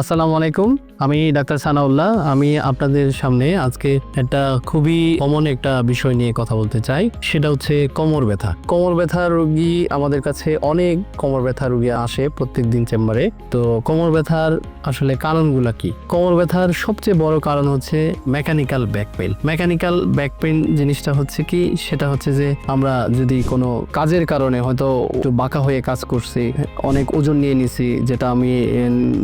আসসালামু আলাইকুম। আমি ডাক্তার সানাউল্লাহ, আমি আপনাদের সামনে আজকে একটা খুবই কমন একটা বিষয় নিয়ে কথা বলতে চাই। সেটা হচ্ছে কোমর ব্যথা। কোমর ব্যথা রোগী আমাদের কাছে অনেক কোমর ব্যথা রোগী আসে প্রত্যেক দিন চেম্বারে। তো কোমর ব্যথার আসলে কারণগুলো কি? কোমর ব্যথার সবচেয়ে বড় কারণ হচ্ছে mechanical back pain mechanical back pain জিনিসটা হচ্ছে কি? সেটা হচ্ছে যে আমরা যদি কোনো কাজের কারণে হয়তো একটু বাঁকা হয়ে কাজ করছি, অনেক ওজন নিয়ে নিছি, যেটা আমি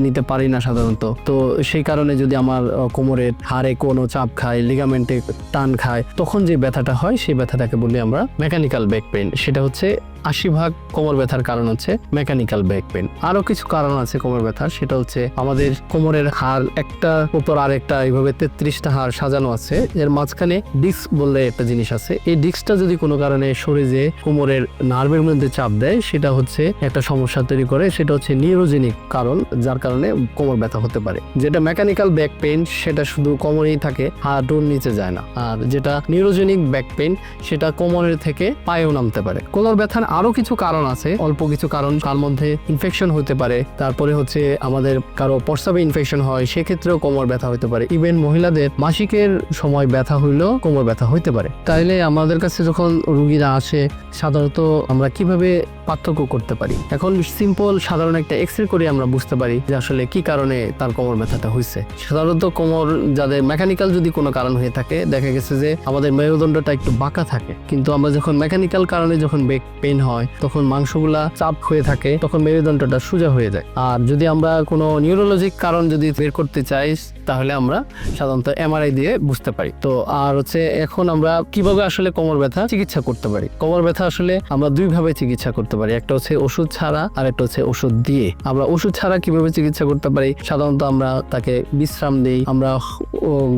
নিতে পারি না সাধারণত। তো সেই কারণে যদি আমার আহ, কোমরের হাড়ে কোনো চাপ খায় লিগামেন্টে টান খায় তখন যে ব্যথাটা হয় সেই ব্যথাটাকে বলি আমরা মেকানিক্যাল ব্যাক পেন সেটা হচ্ছে আশি ভাগ কোমর ব্যথার কারণ হচ্ছে মেকানিক্যাল ব্যাক পেন আরও কিছু কারণ আছে কোমর ব্যথার। সেটা হচ্ছে আমাদের কোমরের হাড় একটা উপর আরেকটা এইভাবে তেত্রিশটা হাড় সাজানো আছে। এর মাঝখানে ডিস্ক বললে একটা জিনিস আছে। এই ডিস্কটা যদি কোনো কারণে সরে যে কোমরের নার্ভের মধ্যে চাপ দেয় সেটা হচ্ছে একটা সমস্যা তৈরি করে। সেটা হচ্ছে নিউরোজেনিক কারণ যার কারণে কোমর ব্যথা হতে পারে। যেটা মেকানিক্যাল ব্যাক পেন সেটা শুধু কোমরেই থাকে হাঁটুর নিচে যায় না। আর যেটা নিউরোজেনিক ব্যাক পেন সেটা কোমরের থেকে পায়েও নামতে পারে। কোমর ব্যথার আরও কিছু কারণ আছে। অল্প কিছু কারণ, তার মধ্যে ইনফেকশন হতে পারে। তারপরে হচ্ছে আমাদের কারও প্রস্রাবে ইনফেকশন হয়, সেক্ষেত্রেও কোমর ব্যথা হতে পারে। ইভেন মহিলাদের মাসিকের সময় ব্যথা হইলেও কোমর ব্যথা হতে পারে। তাইলে আমাদের কাছে যখন রুগীরা আসে, সাধারণত আমরা কীভাবে পার্থক্য করতে পারি। এখন সিম্পল সাধারণ একটা এক্স রে করে আমরা বুঝতে পারি যে আসলে কি কারণে তার কোমর ব্যথাটা হয়েছে। সাধারণত কোমর যাদের মেকানিক্যাল যদি কোনো কারণ হয়ে থাকে, দেখা গেছে যে আমাদের মেরুদণ্ডটা একটু বাঁকা থাকে। কিন্তু আমরা যখন মেকানিক্যাল কারণে যখন বেক পেন হয়, তখন মাংসগুলা চাপ হয়ে থাকে, তখন মেরুদণ্ডটা সোজা হয়ে যায়। আর যদি আমরা কোনো নিউরোলজিক কারণ যদি বের করতে চাই, তাহলে আমরা সাধারণত এমআরআই দিয়ে বুঝতে পারি। তো আর হচ্ছে এখন আমরা কীভাবে আসলে কোমর ব্যথা চিকিৎসা করতে পারি? কোমর ব্যথা আসলে আমরা দুইভাবে চিকিৎসা করতে পারি। একটা হচ্ছে ওষুধ ছাড়া আর একটা হচ্ছে ওষুধ দিয়ে। আমরা ওষুধ ছাড়া কীভাবে চিকিৎসা করতে পারি? সাধারণত আমরা তাকে বিশ্রাম দিই, আমরা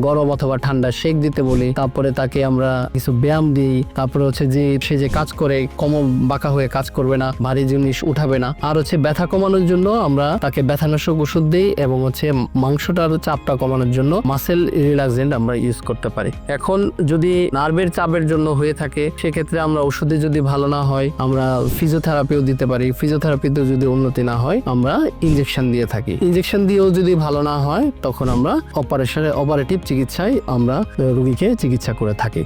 গরম অথবা ঠান্ডা শেক দিতে বলি। তারপরে তাকে আমরা কিছু ব্যায়াম দিই। তারপরে হচ্ছে যে সে যে কাজ করে কোমর বাঁকা হয়ে কাজ করবে না, ভারী জিনিস উঠাবে না। আর হচ্ছে ব্যথা কমানোর জন্য আমরা তাকে ব্যথানাশক ওষুধ দিই এবং হচ্ছে মাংসটার চাপটা কমানোর জন্য মাসেল রিল্যাক্সেন্ট আমরা ইউজ করতে পারি। এখন যদি নার্ভের চাপের জন্য হয়ে থাকে, সেক্ষেত্রে আমরা ওষুধে যদি ভালো না হয়, আমরা ফিজিওথেরাপিও দিতে পারি। ফিজিওথেরাপিতে যদি উন্নতি না হয়, আমরা ইঞ্জেকশন দিয়ে থাকি। ইঞ্জেকশন দিয়েও যদি ভালো না হয়, তখন আমরা অপারেশনে অপারেটিভ চিকিৎসায় আমরা রোগীকে চিকিৎসা করে থাকি।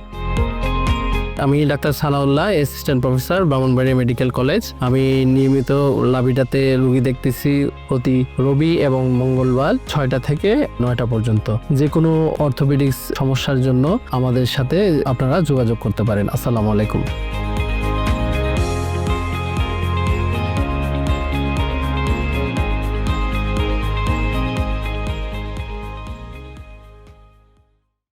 আমি doctor Salaullah assistant professor Brahmanbaria medical college আমি নিয়মিত লাভিটাতে রুগী দেখতেছি প্রতি রবি এবং মঙ্গলবার ছয়টা থেকে নয়টা পর্যন্ত। যে কোনো অর্থোপেডিক্স সমস্যার জন্য আমাদের সাথে আপনারা যোগাযোগ করতে পারেন। আসসালামু আলাইকুম।